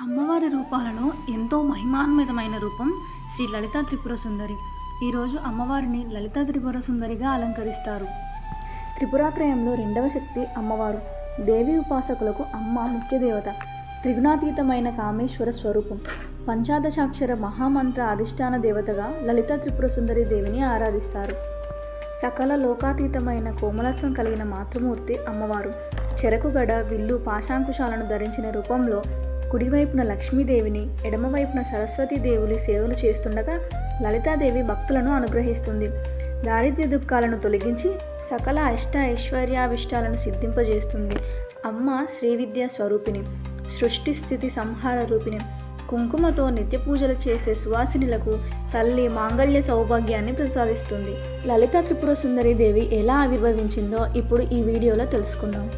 అమ్మవారి రూపాలలో ఎంతో మహిమాన్వితమైన రూపం శ్రీ లలితా త్రిపుర సుందరి. ఈరోజు అమ్మవారిని లలితా త్రిపుర సుందరిగా అలంకరిస్తారు. త్రిపురాత్రయంలో రెండవ శక్తి అమ్మవారు. దేవి ఉపాసకులకు అమ్మ ముఖ్య దేవత. త్రిగుణాతీతమైన కామేశ్వర స్వరూపం. పంచాదశాక్షర మహామంత్ర అధిష్టాన దేవతగా లలితా త్రిపుర సుందరి దేవిని ఆరాధిస్తారు. సకల లోకాతీతమైన కోమలత్వం కలిగిన మాతృమూర్తి అమ్మవారు. చెరకుగడ విల్లు పాశాంకుశాలను ధరించిన రూపంలో కుడివైపున లక్ష్మీదేవిని ఎడమవైపున సరస్వతీదేవులి సేవలు చేస్తుండగా లలితాదేవి భక్తులను అనుగ్రహిస్తుంది. దారిద్ర్య దుఃఖాలను తొలగించి సకల అష్ట ఐశ్వర్యాభిష్టాలను సిద్ధింపజేస్తుంది. అమ్మ శ్రీవిద్య స్వరూపిణి సృష్టి స్థితి సంహార రూపిణి. కుంకుమతో నిత్య పూజలు చేసే సువాసినులకు తల్లి మాంగళ్య సౌభాగ్యాన్ని ప్రసాదిస్తుంది. లలిత త్రిపుర సుందరి దేవి ఎలా ఆవిర్భవించిందో ఇప్పుడు ఈ వీడియోలో తెలుసుకుందాం.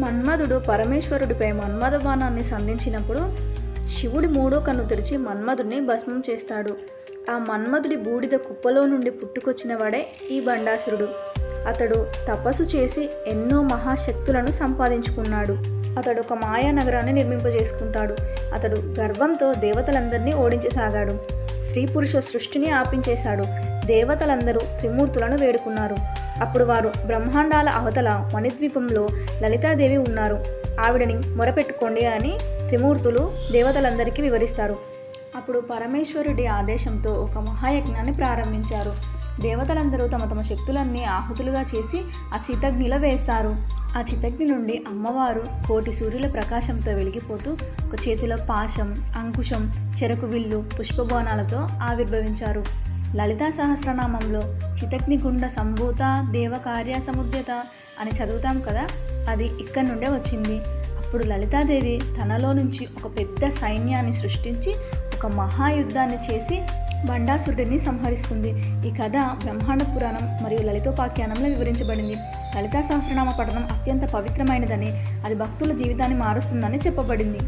మన్మధుడు పరమేశ్వరుడిపై మన్మధ బాణాన్ని సంధించినప్పుడు శివుడి మూడో కన్ను తెరిచి మన్మధుడిని భస్మం చేస్తాడు. ఆ మన్మధుడి బూడిద కుప్పలో నుండి పుట్టుకొచ్చిన వాడే ఈ బండాసురుడు. అతడు తపస్సు చేసి ఎన్నో మహాశక్తులను సంపాదించుకున్నాడు. అతడు ఒక మాయా నగరాన్ని నిర్మింపజేసుకుంటాడు. అతడు గర్వంతో దేవతలందరినీ ఓడించసాగాడు. స్త్రీ పురుష సృష్టిని ఆపించేశాడు. దేవతలందరూ త్రిమూర్తులను వేడుకున్నారు. అప్పుడు వారు బ్రహ్మాండాల అవతల మణిద్వీపంలో లలితాదేవి ఉన్నారు. ఆవిడని మొరపెట్టుకోండి అని త్రిమూర్తులు దేవతలందరికీ వివరిస్తారు. అప్పుడు పరమేశ్వరుడి ఆదేశంతో ఒక మహాయజ్ఞాన్ని ప్రారంభించారు. దేవతలందరూ తమ తమ శక్తులన్నీ ఆహుతులుగా చేసి ఆ చితగ్నిలో వేస్తారు. ఆ చితగ్ని నుండి అమ్మవారు కోటి సూర్యుల ప్రకాశంతో వెలిగిపోతూ ఒక చేతిలో పాశం అంకుశం చెరకు విల్లు పుష్పబోనాలతో ఆవిర్భవించారు. లలితా సహస్రనామంలో చితగ్నిగుండ సంభూత దేవకార్య సముద్యత అని చదువుతాం కదా అది ఇక్కడ నుండే వచ్చింది. అప్పుడు లలితాదేవి తనలో నుంచి ఒక పెద్ద సైన్యాన్ని సృష్టించి ఒక మహాయుద్ధాన్ని చేసి బండాసురుడిని సంహరిస్తుంది. ఈ కథ బ్రహ్మాండ పురాణం మరియు లలితోపాఖ్యానంలో వివరించబడింది. లలితా సహస్రనామ పఠనం అత్యంత పవిత్రమైనదని అది భక్తుల జీవితాన్ని మారుస్తుందని చెప్పబడింది.